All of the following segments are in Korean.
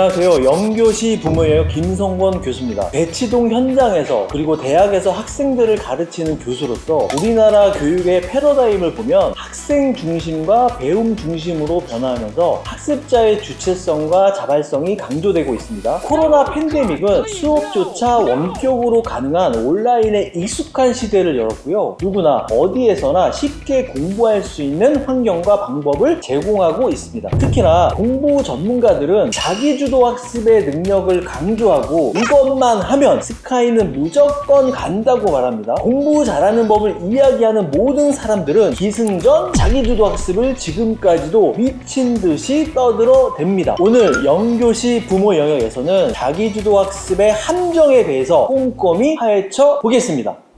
안녕하세요. 영교시 부모예요 김성권 교수입니다. 대치동 현장에서 그리고 대학에서 학생들을 가르치는 교수로서 우리나라 교육의 패러다임을 보면 학생 중심과 배움 중심으로 변화하면서 학습자의 주체성과 자발성이 강조되고 있습니다. 코로나 팬데믹은 수업조차 원격으로 가능한 온라인에 익숙한 시대를 열었고요. 누구나 어디에서나 쉽게 공부할 수 있는 환경과 방법을 제공하고 있습니다. 특히나 공부 전문가들은 자기주 도 학습의 능력을 강조하고 이것만 하면 스카이는 무조건 간다고 말합니다. 공부 잘하는 법을 이야기하는 모든 사람들은 기승전 자기주도 학습을 지금까지도 미친 듯이 떠들어 댑니다. 오늘 영교시 부모 영역에서는 자기주도 학습의 함정에 대해서 꼼꼼히 파헤쳐 보겠습니다.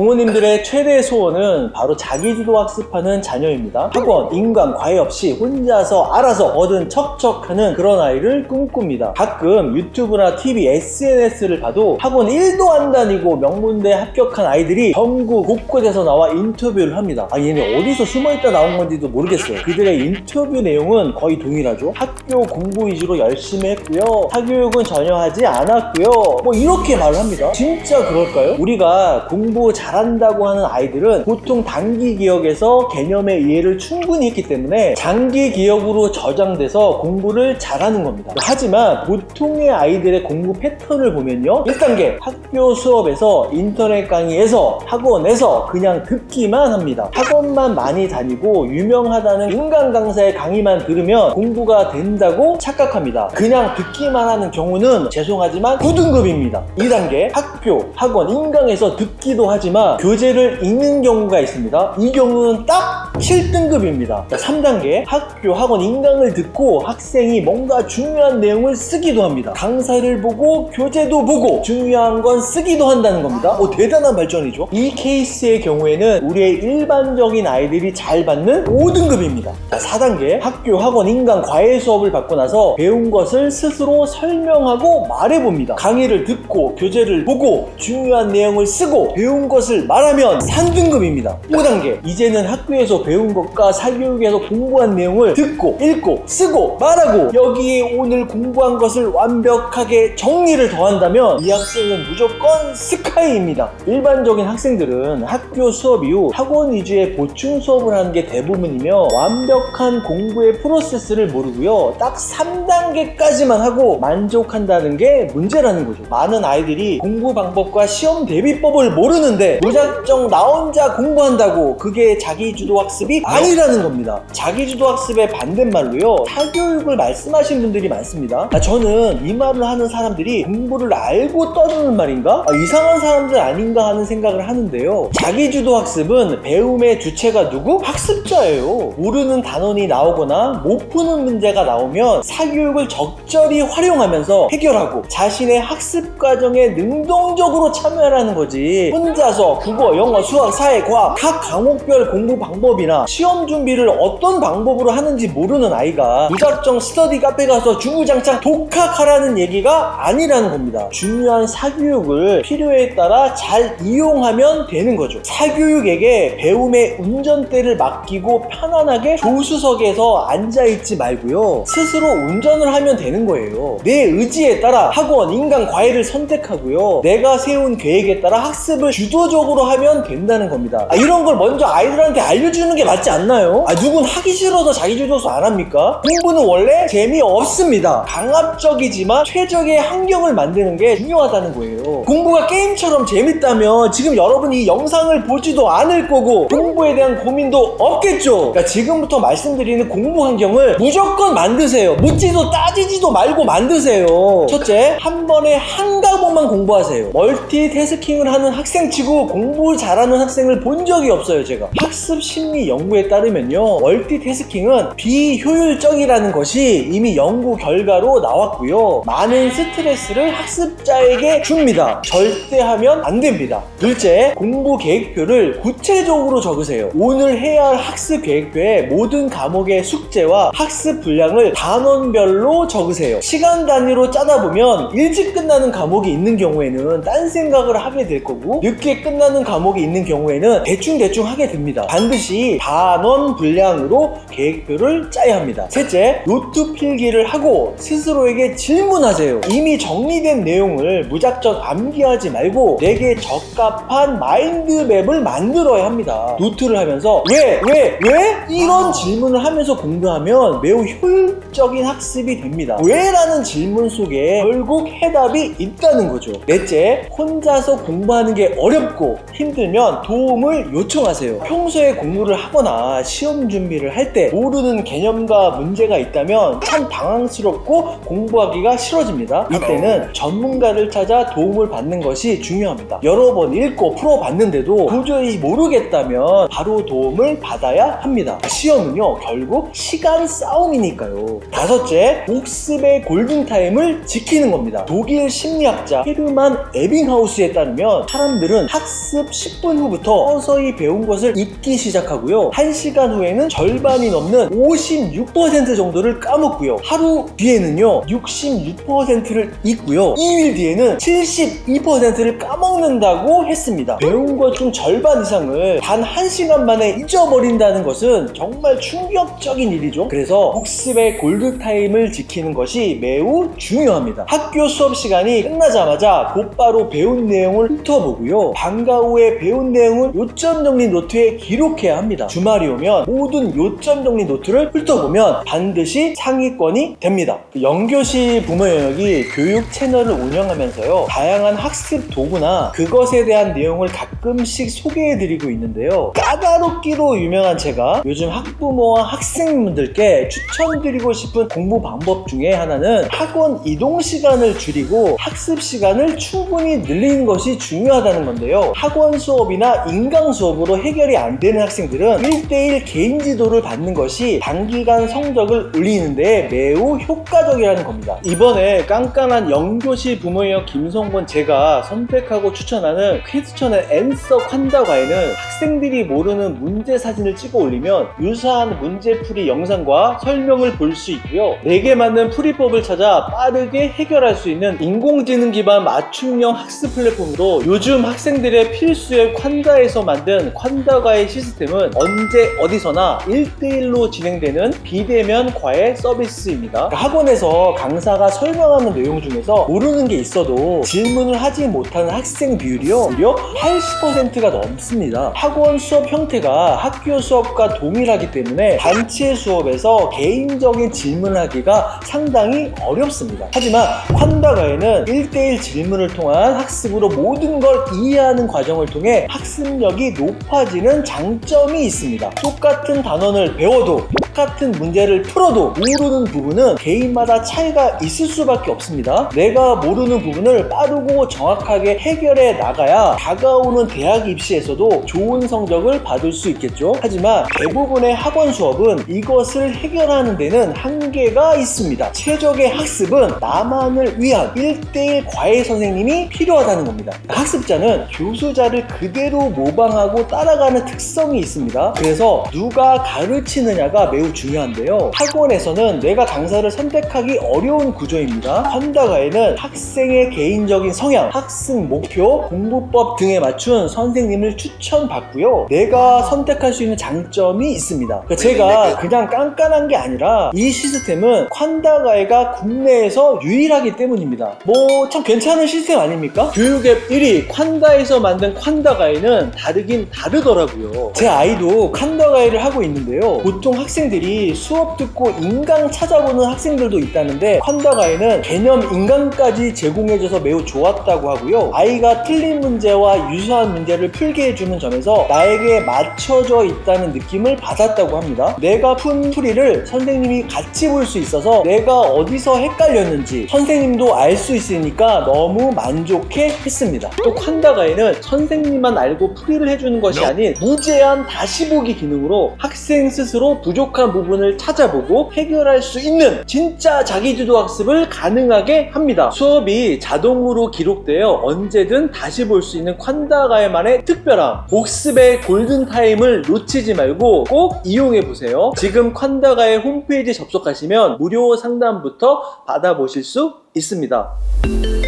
부모님들의 최대 소원은 바로 자기주도 학습하는 자녀입니다. 학원, 인강, 과외 없이 혼자서 알아서 얻은 척척하는 그런 아이를 꿈꿉니다. 가끔 유튜브나 TV, SNS를 봐도 학원 1도 안 다니고 명문대 합격한 아이들이 전국 곳곳에서 나와 인터뷰를 합니다. 아, 얘네 어디서 숨어있다 나온 건지도 모르겠어요. 그들의 인터뷰 내용은 거의 동일하죠. 학교 공부 위주로 열심히 했고요. 사교육은 전혀 하지 않았고요. 뭐 이렇게 말을 합니다. 진짜 그럴까요? 우리가 공부 잘 한다고 하는 아이들은 보통 단기 기억에서 개념의 이해를 충분히 했기 때문에 장기 기억으로 저장돼서 공부를 잘하는 겁니다. 하지만 보통의 아이들의 공부 패턴을 보면요. 1단계 학교 수업에서 인터넷 강의에서 학원에서 그냥 듣기만 합니다. 학원만 많이 다니고 유명하다는 인간 강사의 강의만 들으면 공부가 된다고 착각합니다. 그냥 듣기만 하는 경우는 죄송하지만 9등급입니다. 2단계 학교, 학원, 인강에서 듣기도 하지만 교재를 읽는 경우가 있습니다. 이 경우는 딱 7등급입니다. 3단계 학교, 학원, 인강을 듣고 학생이 뭔가 중요한 내용을 쓰기도 합니다. 강사를 보고 교재도 보고 중요한 건 쓰기도 한다는 겁니다. 오, 대단한 발전이죠. 이 케이스의 경우에는 우리의 일반적인 아이들이 잘 받는 5등급입니다. 4단계 학교, 학원, 인강, 과외 수업을 받고 나서 배운 것을 스스로 설명하고 말해봅니다. 강의를 듣고 교재를 보고 중요한 내용을 쓰고 배운 것을 말하면 3등급입니다. 5단계 이제는 학교에서 배운 것과 사교육에서 공부한 내용을 듣고 읽고 쓰고 말하고 여기에 오늘 공부한 것을 완벽하게 정리를 더한다면 이 학생은 무조건 스카이입니다. 일반적인 학생들은 학교 수업 이후 학원 위주의 보충 수업을 하는 게 대부분이며 완벽한 공부의 프로세스를 모르고요. 딱 3단계까지만 하고 만족한다는 게 문제라는 거죠. 많은 아이들이 공부 방법과 시험 대비법을 모르는데 무작정 나 혼자 공부한다고 그게 자기 주도 학습 이 아니라는 겁니다. 자기주도 학습의 반대말로요. 사교육을 말씀하신 분들이 많습니다. 아, 저는 이 말을 하는 사람들이 공부를 알고 떠드는 말인가? 아, 이상한 사람들 아닌가 하는 생각을 하는데요. 자기주도 학습은 배움의 주체가 누구? 학습자예요. 모르는 단원이 나오거나 못 푸는 문제가 나오면 사교육을 적절히 활용하면서 해결하고 자신의 학습 과정에 능동적으로 참여하라는 거지. 혼자서 국어, 영어, 수학, 사회, 과학 각 과목별 공부 방법이나 시험 준비를 어떤 방법으로 하는지 모르는 아이가 무작정 스터디 카페 가서 주구장창 독학하라는 얘기가 아니라는 겁니다. 중요한 사교육을 필요에 따라 잘 이용하면 되는 거죠. 사교육에게 배움의 운전대를 맡기고 편안하게 조수석에서 앉아있지 말고요. 스스로 운전을 하면 되는 거예요. 내 의지에 따라 학원, 인강, 과외를 선택하고요. 내가 세운 계획에 따라 학습을 주도적으로 하면 된다는 겁니다. 아, 이런 걸 먼저 아이들한테 알려주는 게 맞지 않나요? 아, 누군 하기 싫어서 자기주도서 안 합니까? 공부는 원래 재미없습니다. 강압적이지만 최적의 환경을 만드는 게 중요하다는 거예요. 공부가 게임처럼 재밌다면 지금 여러분이 이 영상을 보지도 않을 거고 공부에 대한 고민도 없겠죠. 그러니까 지금부터 말씀드리는 공부 환경을 무조건 만드세요. 묻지도 따지지도 말고 만드세요. 첫째, 한 번에 한 과목만 공부하세요. 멀티태스킹을 하는 학생치고 공부 잘하는 학생을 본 적이 없어요, 제가. 학습 심리 연구에 따르면요. 멀티태스킹은 비효율적이라는 것이 이미 연구 결과로 나왔고요. 많은 스트레스를 학습자에게 줍니다. 절대 하면 안 됩니다. 둘째, 공부 계획표를 구체적으로 적으세요. 오늘 해야 할 학습 계획표에 모든 과목의 숙제와 학습 분량을 단원별로 적으세요. 시간 단위로 짜다 보면 일찍 끝나는 과목이 있는 경우에는 딴 생각을 하게 될 거고 늦게 끝나는 과목이 있는 경우에는 대충대충 하게 됩니다. 반드시 단원 분량으로 계획표를 짜야 합니다. 셋째, 노트 필기를 하고 스스로에게 질문하세요. 이미 정리된 내용을 무작정 암기하지 말고 내게 적합한 마인드맵을 만들어야 합니다. 노트를 하면서 왜, 왜, 왜? 이런 질문을 하면서 공부하면 매우 효율적인 학습이 됩니다. 왜? 라는 질문 속에 결국 해답이 있다는 거죠. 넷째, 혼자서 공부하는 게 어렵고 힘들면 도움을 요청하세요. 평소에 공부를 하거나 시험 준비를 할 때 모르는 개념과 문제가 있다면 참 당황스럽고 공부하기가 싫어집니다. 이때는 전문가를 찾아 도움을 받는 것이 중요합니다. 여러 번 읽고 풀어봤는데도 도저히 모르겠다면 바로 도움을 받아야 합니다. 시험은요, 결국 시간 싸움이니까요. 다섯째, 복습의 골든타임을 지키는 겁니다. 독일 심리학자 헤르만 에빙하우스에 따르면 사람들은 학습 10분 후부터 서서히 배운 것을 잊기 시작하고요. 1시간 후에는 절반이 넘는 56% 정도를 까먹고요. 하루 뒤에는요, 66%를 잊고요. 2일 뒤에는 72%를 까먹는다고 했습니다. 배운 것 중 절반 이상을 단 1시간 만에 잊어버린다는 것은 정말 충격적인 일이죠. 그래서 복습의 골드타임을 지키는 것이 매우 중요합니다. 학교 수업 시간이 끝나자마자 곧바로 배운 내용을 훑어보고요. 방과 후에 배운 내용을 요점 정리 노트에 기록해야 합니다. 주말이 오면 모든 요점 정리 노트를 훑어보면 반드시 상위권이 됩니다. 그 영교시 부모 영역이 교육 채널을 운영하면서요. 다양한 학습 도구나 그것에 대한 내용을 가끔씩 소개해드리고 있는데요. 까다롭기로 유명한 제가 요즘 학부모와 학생분들께 추천드리고 싶은 공부 방법 중에 하나는 학원 이동 시간을 줄이고 학습 시간을 충분히 늘리는 것이 중요하다는 건데요. 학원 수업이나 인강 수업으로 해결이 안 되는 학생들은 1대1 개인 지도를 받는 것이 단기간 성적을 올리는데 매우 효과적이라는 겁니다. 이번에 깐깐한 영교시 부모예요 김성권 제가 선택하고 추천하는 퀴즈천의 앤서 콴다과에는 학생들이 모르는 문제 사진을 찍어 올리면 유사한 문제풀이 영상과 설명을 볼 수 있고요. 내게 맞는 풀이법을 찾아 빠르게 해결할 수 있는 인공지능 기반 맞춤형 학습 플랫폼으로 요즘 학생들의 필수의 콴다에서 만든 콴다과의 시스템은 언제 어디서나 1대1로 진행되는 비대면 과외 서비스입니다. 그러니까 학원에서 강사가 설명하는 내용 중에서 모르는 게 있어도 질문을 하지 못하는 학생 비율이요 무려 80%가 넘습니다. 학원 수업 형태가 학교 수업과 동일하기 때문에 단체 수업에서 개인적인 질문을 하기가 상당히 어렵습니다. 하지만 콴다가에는 1대1 질문을 통한 학습으로 모든 걸 이해하는 과정을 통해 학습력이 높아지는 장점이 있습니다. 똑같은 단원을 배워도 똑같은 문제를 풀어도 모르는 부분은 개인마다 차이가 있을 수밖에 없습니다. 내가 모르는 부분을 빠르고 정확하게 해결해 나가야 다가오는 대학 입시에서도 좋은 성적을 받을 수 있겠죠. 하지만 대부분의 학원 수업은 이것을 해결하는 데는 한계가 있습니다. 최적의 학습은 나만을 위한 1대1 과외 선생님이 필요하다는 겁니다. 학습자는 교수자를 그대로 모방하고 따라가는 특성이 있습니다. 그래서 누가 가르치느냐가 매우 중요한데요. 학원에서는 내가 강사를 선택하기 어려운 구조입니다. 환다가에는 학생의 개인적인 성향, 학습 목표, 공부법 등에 맞춘 선생님을 추천받고요. 내가 선택할 수 있는 장점이 있습니다. 그러니까 제가 그냥 깐깐한 게 아니라 이 시스템은 콴다가이가 국내에서 유일하기 때문입니다. 뭐 참 괜찮은 시스템 아닙니까? 교육앱 1위 콴다에서 만든 콴다가이는 다르긴 다르더라고요. 제 아이도 콴다가이를 하고 있는데요. 보통 학생 들이 수업 듣고 인강 찾아보는 학생들도 있다는데 콴다가이는 개념 인강까지 제공해줘서 매우 좋았다고 하고요. 아이가 틀린 문제와 유사한 문제를 풀게 해주는 점에서 나에게 맞춰져 있다는 느낌을 받았다고 합니다. 내가 푼 풀이를 선생님이 같이 볼 수 있어서 내가 어디서 헷갈렸는지 선생님도 알 수 있으니까 너무 만족해 했습니다. 또 콴다가에는 선생님만 알고 풀이를 해주는 것이 아닌 무제한 다시 보기 기능으로 학생 스스로 부족한 부분을 찾아보고 해결할 수 있는 진짜 자기주도 학습을 가능하게 합니다. 수업이 자동으로 기록되어 언제든 다시 볼 수 있는 콴다가에만의 특별함 복습의 골든타임을 놓치지 말고 꼭 이용해 보세요. 지금 콴다가의 홈페이지 접속하시면 무료 상담부터 받아보실 수 있습니다.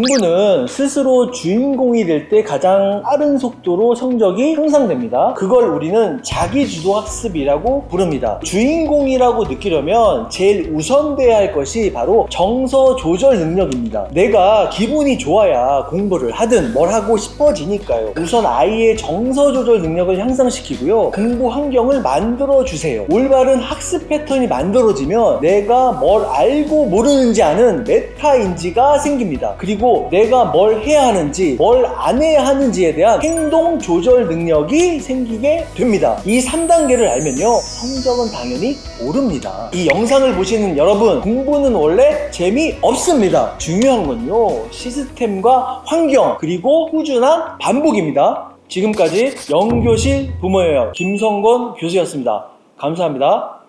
공부는 스스로 주인공이 될 때 가장 빠른 속도로 성적이 향상됩니다. 그걸 우리는 자기주도 학습이라고 부릅니다. 주인공이라고 느끼려면 제일 우선돼야 할 것이 바로 정서 조절 능력입니다. 내가 기분이 좋아야 공부를 하든 뭘 하고 싶어지니까요. 우선 아이의 정서 조절 능력을 향상시키고요. 공부 환경을 만들어 주세요. 올바른 학습 패턴이 만들어지면 내가 뭘 알고 모르는지 아는 메타 인지가 생깁니다. 그리고 내가 뭘 해야 하는지 뭘 안 해야 하는지에 대한 행동 조절 능력이 생기게 됩니다. 이 3단계를 알면요. 성적은 당연히 오릅니다. 이 영상을 보시는 여러분, 공부는 원래 재미없습니다. 중요한 건요. 시스템과 환경, 그리고 꾸준한 반복입니다. 지금까지 영교실 부모예요. 김성건 교수였습니다. 감사합니다.